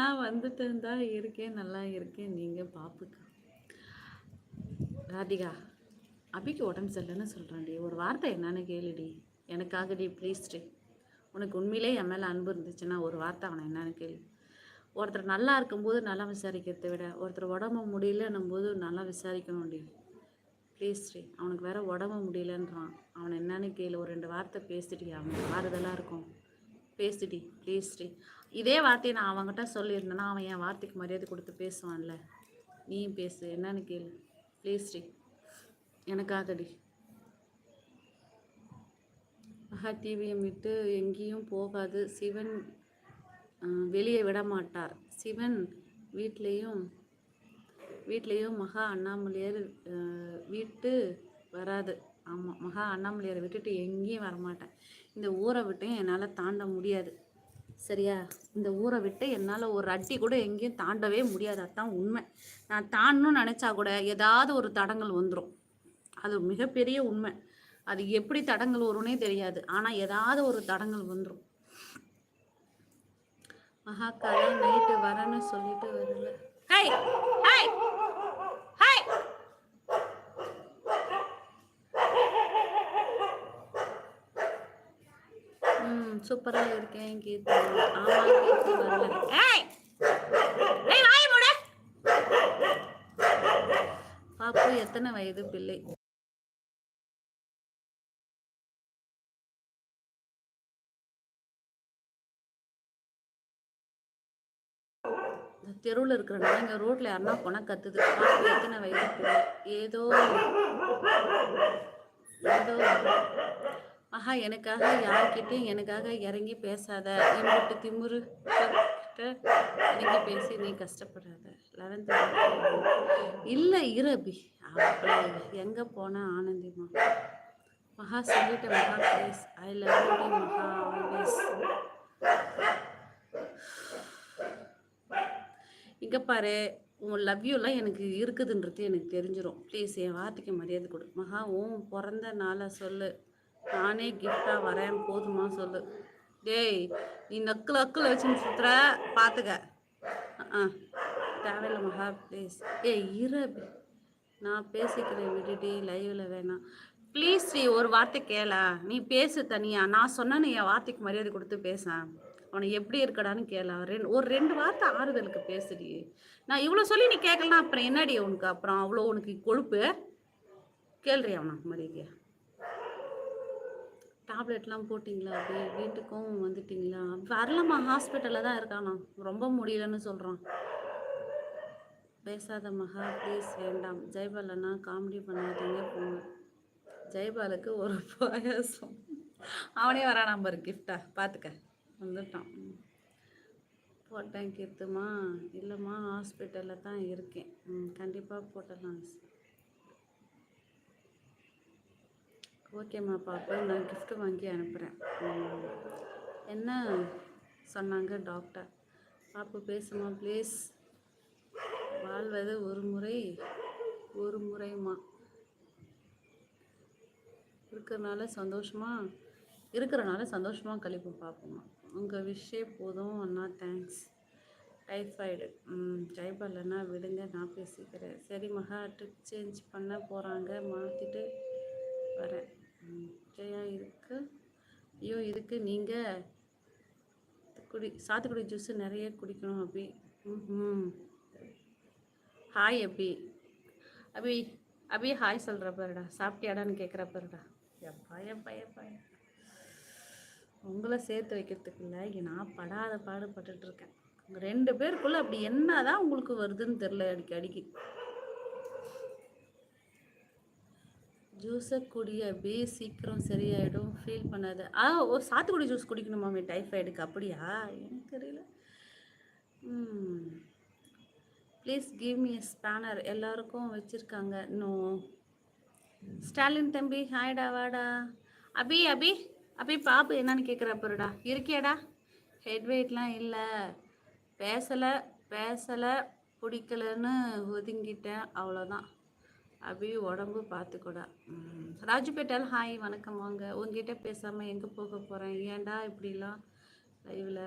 நான் வந்துட்டு தான் இருக்கேன் நல்லா இருக்கேன். நீங்கள் பாப்புக்கா ராதிகா அபிக்கு உடம்பு சரியில்லைன்னு சொல்கிறேன்டி ஒரு வார்த்தை என்னன்னு கேளுடி. எனக்காகடி ப்ளீஸ்டி உனக்கு உண்மையிலே என் மேலே அன்பு இருந்துச்சுன்னா ஒரு வார்த்தை அவனை என்னன்னு கேளு. ஒருத்தர் நல்லா இருக்கும்போது நல்லா விசாரிக்கிறதை விட ஒருத்தர் உடம்பு முடியலன்னும் போது நல்லா விசாரிக்கணும்டி ப்ளீஸ் ஸ்ரீ அவனுக்கு வேற உடம்பு முடியலன்றான். அவனை என்னன்னு கேளு. ஒரு ரெண்டு வார்த்தை பேசிட்டி அவனுக்கு ஆறுதலாக இருக்கும். பேசிட்டி ப்ளீஸ் ஸ்ரீ இதே வார்த்தையை நான் அவன்கிட்ட சொல்லியிருந்தேன்னா அவன் என் வார்த்தைக்கு மரியாதை கொடுத்து பேசுவான்ல. நீயும் பேசு. என்னன்னு கேளு. ப்ளீஸ் ஸ்ரீ எனக்காகடி. மகா டிவியை விட்டு எங்கேயும் போகாது. சிவன் வெளியே விட மாட்டார் சிவன் வீட்லேயும் வீட்லேயும் மகா அண்ணாமலையார் விட்டு வீட்டு வராது. ஆமாம் மகா அண்ணாமலையாரை விட்டுட்டு எங்கேயும் வரமாட்டேன். இந்த ஊரை விட்டும் என்னால் தாண்ட முடியாது. சரியா? இந்த ஊரை விட்டு என்னால் ஒரு அட்டி கூட எங்கேயும் தாண்டவே முடியாது. அதான் உண்மை. நான் தாண்டணும்னு நினச்சா கூட ஏதாவது ஒரு தடங்கள் வந்துடும் அது மிகப்பெரிய உண்மை. அது எப்படி தடங்கள் வரும்னே தெரியாது. ஆனால் ஏதாவது ஒரு தடங்கள் வந்துடும் மகாக்கால நைட்டு வரேன்னு சொல்லிட்டு வரல. ஹை ஹை ம் சூப்பராக இருக்கேன் கீர்த்தி. ஆமாம் கீர்த்தி வரல. ஏய்! ஏய் மூடு. பாப்பு எத்தனை வயது பிள்ளை. தெருவில் இருக்கிறனால இங்கே ரோட்ல யாருன்னா போனால் கத்துது. பாப்பு எத்தனை வயது பிள்ளை. ஏதோ ஏதோ ஆஹா எனக்காக யார்கிட்டயும் எனக்காக இறங்கி பேசாத. என்கிட்ட திமுரு கிட்ட இறங்கி பேசி நீ கஷ்டப்படாத. லெவன்த் இல்லை இரபி எங்கே போனால் ஆனந்திமா மகா சொல்லிட்ட Maha please I love you Maha always இங்கே பாரு உன் லவ் யூலாம் எனக்கு இருக்குதுன்றது எனக்கு தெரிஞ்சிடும் ப்ளீஸ் என் வார்த்தைக்கு மரியாதை கொடு. மகா உன் பிறந்த நாளை சொல்லு. நானே கிஃப்டாக வரேன் போதுமா சொல்லு. டேய் நீ நக்கில் அக்கில் வச்சுன்னு சுற்றுற பார்த்துக்க ஆ தேவையில்ல மகா ப்ளீஸ் ஏய் இரு நான் பேசிக்கிறேன் விட்டுட்டு லைவில் வேணாம் ப்ளீஸ் ஸ்ரீ ஒரு வார்த்தை கேளா. நீ பேசு தனியா. நான் சொன்னேன்னு என் வார்த்தைக்கு மரியாதை கொடுத்து பேசேன் அவனை எப்படி இருக்கடான்னு கேளா. ரெண்டு ஒரு ரெண்டு வார்த்தை ஆறுதலுக்கு பேசுடி. நான் இவ்வளோ சொல்லி நீ கேட்கலனா அப்புறம் என்னடி உனக்கு? அப்புறம் அவ்வளோ உனக்கு கொழுப்பு? கேள்றி அவனா மரியாதையா. டேப்லெட்லாம் போட்டிங்களா அப்படியே வீட்டுக்கும் வந்துட்டிங்களா? வரலம்மா ஹாஸ்பிட்டலில் தான் இருக்கானா? ரொம்ப முடியலன்னு சொல்கிறான் பேசாத மகா ப்ளீஸ் வேண்டாம். ஜெய்பாலன்னா காமெடி பண்ணாதீங்க போங்க. ஜெய்பாலுக்கு ஒரு பாயாசம். அவனே வரான் நம்பர் கிஃப்டா பார்த்துக்க வந்துட்டான். போட்டேன் கீர்த்துமா. இல்லைம்மா ஹாஸ்பிட்டலில் தான் இருக்கேன். ம் கண்டிப்பாக போட்டலாம் ஓகேம்மா பாப்பா. நான் கிஃப்ட் வாங்கி அனுப்புகிறேன் என்ன சொன்னாங்க டாக்டர் பாப்பு பேசுமா ப்ளீஸ் வாழ்வது ஒரு முறை ஒரு முறைமா இருக்கிறனால சந்தோஷமாக இருக்கிறனால சந்தோஷமாக கழிப்பு பார்ப்போம்மா உங்கள் விஷே போதும் அண்ணா தேங்க்ஸ் டைஃபாய்டு ம் ஜெயபாலண்ணா விடுங்க நான் பேசிக்கிறேன். சரி மகா ட்ரிப் சேஞ்ச் பண்ண போகிறாங்க மாற்றிட்டு வரேன். ம், ஜெயா இருக்கு. ஐயோ இதுக்கு நீங்கள் குடி சாத்துக்குடி ஜூஸு நிறைய குடிக்கணும் அப்படி ம் ஹாய் அபி. அபி அபி ஹாய் சொல்கிற பாருடா. சாப்பிட்டியாடான்னு கேட்குற பாருடா. எப்பா எப்பா எப்பா. உங்களை சேர்த்து வைக்கிறதுக்குள்ள இங்க நான் படாத பாடுபட்டுருக்கேன் ரெண்டு பேருக்குள்ள அப்படி என்னதான் உங்களுக்கு வருதுன்னு தெரில அடிக்க அடிக்கி ஜூஸை குடி அப்படி சீக்கிரம் சரியாயிடும் ஃபீல் பண்ணாத. ஆ ஓ சாத்துக்குடி ஜூஸ் குடிக்கணுமாமே டைஃபாய்டுக்கு? அப்படியா? எனக்கு தெரியல. ப்ளீஸ் கிவ் மீ ஸ்பேனர் எல்லாருக்கும் வச்சுருக்காங்க. இன்னும் ஸ்டாலின் தம்பி ஹாய்டா வாடா அபி அபி அபி பாப்பு என்னன்னு கேட்குற அப்புறடா இருக்கியாடா? ஹெட் வெயிட்லாம் இல்லை. பேசலை பேசலை பிடிக்கலன்னு ஒதுங்கிட்டேன். அவ்வளோதான் அபி உடம்பு பார்த்துக்கூடா ம். ராஜுபேட்டால் ஹாய் வணக்கம் வாங்க உங்ககிட்ட பேசாமல் எங்கே போக போகிறேன் ஏன்டா இப்படிலாம் லைவில்